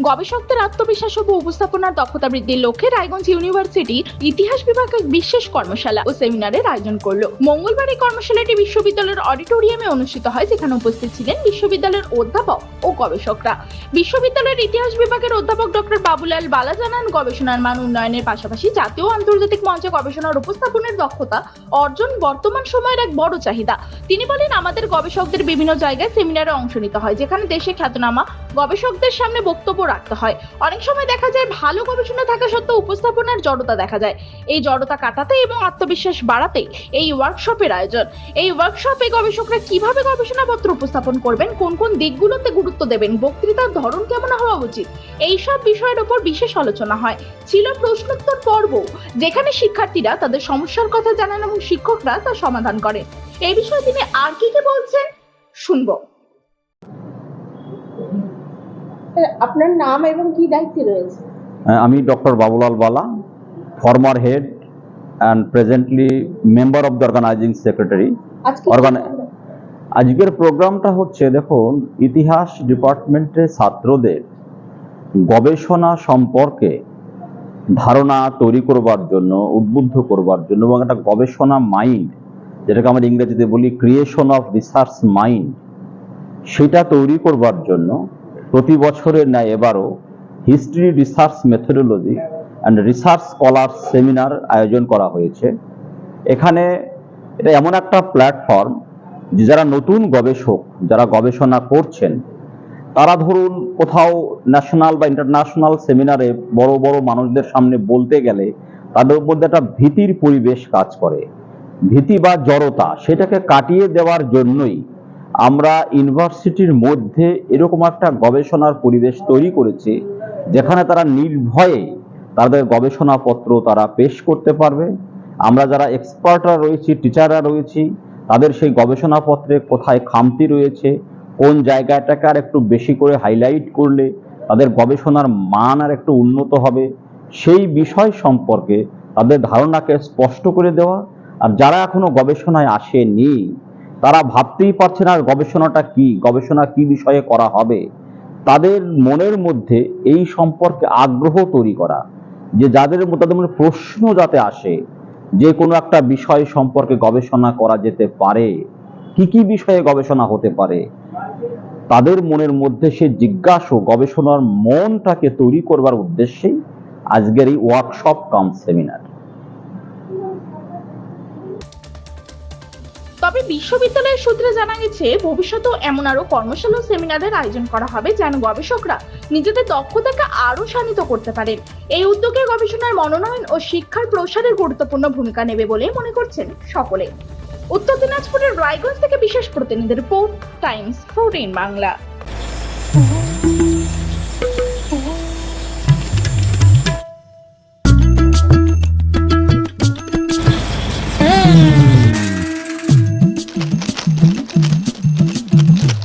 গবেষকদের আত্মবিশ্বাস ও উপস্থাপনার দক্ষতা বৃদ্ধির লক্ষ্যে রায়গঞ্জ ইউনিভার্সিটি ইতিহাস বিভাগে বিশেষ কর্মশালা ও সেমিনারের আয়োজন করল। মঙ্গলবার এই কর্মশালাটি বিশ্ববিদ্যালয়ের অডিটোরিয়ামে অনুষ্ঠিত হয়, যেখানে উপস্থিত ছিলেন বিশ্ববিদ্যালয়ের অধ্যাপক ও গবেষকরা। বিশ্ববিদ্যালয়ের ইতিহাস বিভাগের অধ্যাপক ডক্টর বাবুলাল বালা জানান, গবেষণার মান উন্নয়নের পাশাপাশি জাতীয় আন্তর্জাতিক মঞ্চে গবেষণার উপস্থাপনের দক্ষতা অর্জন বর্তমান সময়ের এক বড় চাহিদা। তিনি বলেন, আমাদের গবেষকদের বিভিন্ন জায়গায় সেমিনারে অংশ নিতে হয়, যেখানে দেশে খ্যাতনামা গবেষকদের সামনে বক্তব্য রাখতে হয়। অনেক সময় দেখা যায় ভালো গবেষণা থাকা সত্ত্বেও উপস্থাপনার জড়তা দেখা যায়। এই জড়তা কাটাতে এবং আত্মবিশ্বাস বাড়াতে এই ওয়ার্কশপের আয়োজন। এই ওয়ার্কশপে গবেষকরা কীভাবে গবেষণাপত্র উপস্থাপন করবেন, কোন কোন দিকগুলোতে গুরুত্ব দেবেন, বক্তৃতার ধরন কেমন হওয়া উচিত এই সব বিষয়ের উপর বিশেষ আলোচনা হয়। ছিল প্রশ্নোত্তর পর্ব, যেখানে শিক্ষার্থীরা তাদের সমস্যার কথা জানান এবং শিক্ষকরা তার সমাধান করেন। এই বিষয়ে তিনি আর কি কি বলছেন? শুনব। আপনার নাম এবং কি দায়িত্বে রয়েছে? আমি doctor Babulal Bala former head and presently member of the organising secretary আজকের প্রোগ্রামটা হচ্ছে দেখুন ইতিহাস ডিপার্টমেন্টের ছাত্রদের গবেষণা সম্পর্কে ধারণা তৈরি করবার জন্য উদ্বুদ্ধ করবার জন্য এবং একটা গবেষণা মাইন্ড যেটাকে আমরা ইংরেজিতে বলি ক্রিয়েশন অফ রিসার্চ মাইন্ড সেটা তৈরি করবার জন্য প্রতি বছরের ন্যায় এবারও history research methodology and research scholar seminar আয়োজন করা হয়েছে। এখানে এটা এমন একটা প্ল্যাটফর্ম যে যারা নতুন গবেষক, যারা গবেষণা করছেন, তারা ধরুন কোথাও ন্যাশনাল বা ইন্টারন্যাশনাল সেমিনারে বড় বড় মানুষদের সামনে বলতে গেলে তাদের মধ্যে একটা ভীতির পরিবেশ কাজ করে। ভীতি বা জড়তা সেটাকে কাটিয়ে দেওয়ার জন্যই আমরা ইউনিভার্সিটির মধ্যে এরকম একটা গবেষণার পরিবেশ তৈরি করেছি, যেখানে তারা নির্ভয়ে তাদের গবেষণাপত্র তারা পেশ করতে পারবে। আমরা যারা এক্সপার্টরা রয়েছি, টিচাররা রয়েছি, তাদের সেই গবেষণাপত্রে কোথায় খামতি রয়েছে, কোন জায়গাটাকে আর একটু বেশি করে হাইলাইট করলে তাদের গবেষণার মান আর একটু উন্নত হবে, সেই বিষয় সম্পর্কে তাদের ধারণাকে স্পষ্ট করে দেওয়া। আর যারা এখনও গবেষণায় আসেনি তারা ভাবতেই পারছে না গবেষণাটা কি, গবেষণা কি বিষয়ে করা হবে। তাদের মনের মধ্যে এই সম্পর্কে আগ্রহ তৈরি করা, যে যাদের তাদের মধ্যে প্রশ্ন যাতে আসে, যে কোনো একটা বিষয় সম্পর্কে গবেষণা করা যেতে পারে, কি কি বিষয়ে গবেষণা হতে পারে, তাদের মনের মধ্যে সে জিজ্ঞাসা, গবেষণার মনটাকে তৈরি করবার উদ্দেশ্যেই আজকের এই ওয়ার্কশপ কাম সেমিনার তবে বিশ্ববিদ্যালয়ের সূত্রে জানা গেছে ভবিষ্যতে এমন আরও কর্মশালা সেমিনারের আয়োজন করা হবে যেন গবেষকরা নিজেদের দক্ষতাকে আরও শানিত করতে পারেন। এই উদ্যোগে গবেষণার মনোনয়ন ও শিক্ষার প্রসারের গুরুত্বপূর্ণ ভূমিকা নেবে বলে মনে করছেন সকলে। উত্তর দিনাজপুরের রায়গঞ্জ থেকে বিশেষ প্রতিনিধি রিপোর্ট, টাইমস ফোরটিন বাংলা।